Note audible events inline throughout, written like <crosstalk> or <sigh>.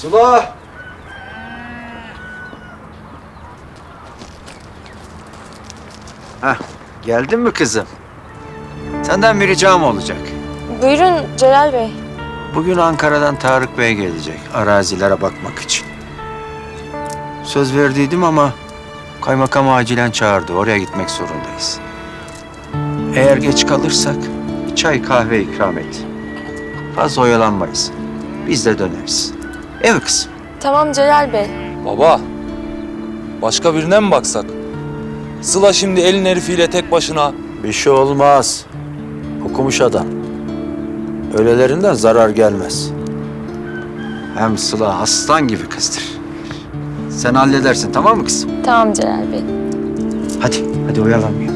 Sıla! Hah, geldin mi kızım? Senden bir ricam olacak. Buyurun Celal Bey. Bugün Ankara'dan Tarık Bey gelecek arazilere bakmak için. Söz verdiydim ama kaymakam acilen çağırdı. Oraya gitmek zorundayız. Eğer geç kalırsak çay kahve ikram et. Fazla oyalanmayız. Biz de döneriz. Evet kızım. Tamam Celal Bey. Baba, başka birine mi baksak? Sıla şimdi elin herifiyle tek başına. Bir şey olmaz. Okumuş adam. Öylelerinden zarar gelmez. Hem Sıla aslan gibi kızdır. Sen halledersin tamam mı kızım? Tamam Celal Bey. Hadi, hadi oyalanmayalım.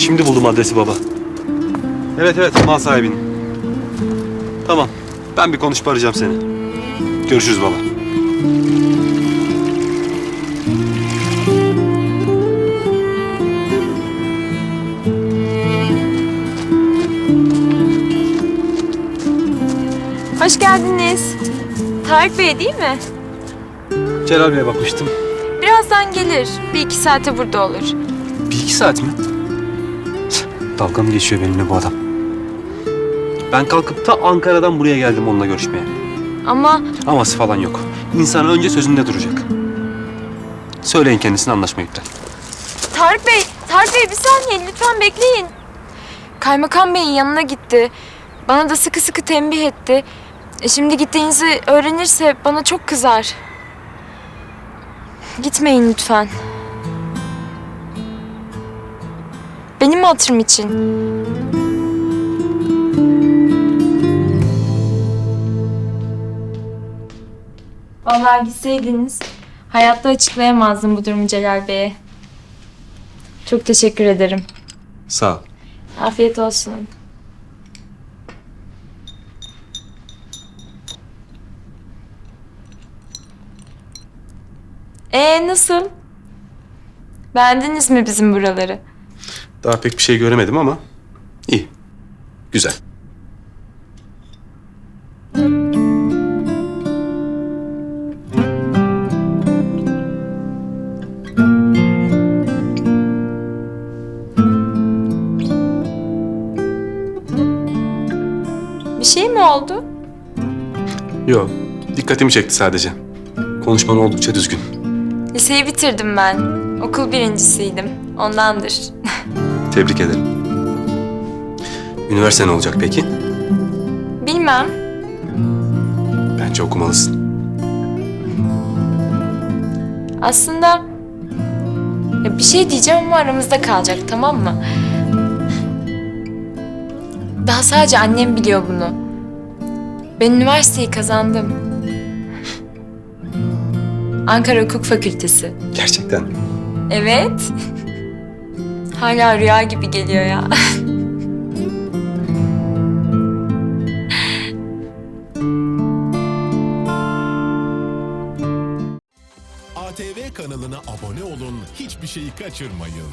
Şimdi buldum adresi baba. Evet evet mal sahibinin. Tamam. Ben bir konuşup arayacağım seni. Görüşürüz baba. Hoş geldiniz. Tarık Bey değil mi? Celal Bey'e bakmıştım. Birazdan gelir. Bir iki saate burada olur. Bir iki saat mi? Dalga mı geçiyor benimle bu adam? Ben kalkıp ta Ankara'dan buraya geldim onunla görüşmeye. Ama Aması falan yok. İnsan önce sözünde duracak. Söyleyin kendisine anlaşma iptal. Tarık Bey, Tarık Bey bir saniye lütfen bekleyin. Kaymakam Bey'in yanına gitti. Bana da sıkı sıkı tembih etti. E, Şimdi gittiğinizi öğrenirse bana çok kızar. Gitmeyin lütfen. Benim hatırım için. Vallahi gitseydiniz hayatta açıklayamazdım bu durumu Celal Bey'e. Çok teşekkür ederim. Sağ ol. Afiyet olsun. Ee nasıl? Beğendiniz mi bizim buraları? Daha pek bir şey göremedim ama iyi. Güzel. Bir şey mi oldu? Yok. Dikkatimi çekti sadece. Konuşman oldukça düzgün. Liseyi bitirdim ben. Okul birincisiydim. Ondandır. <laughs> Tebrik ederim. Üniversite ne olacak peki? Bilmem. Bence okumalısın. Aslında ya bir şey diyeceğim ama aramızda kalacak tamam mı? Daha sadece annem biliyor bunu. Ben üniversiteyi kazandım. Ankara Hukuk Fakültesi. Gerçekten. Evet. Hala rüya gibi geliyor ya. ATV kanalına abone olun, hiçbir şeyi kaçırmayın.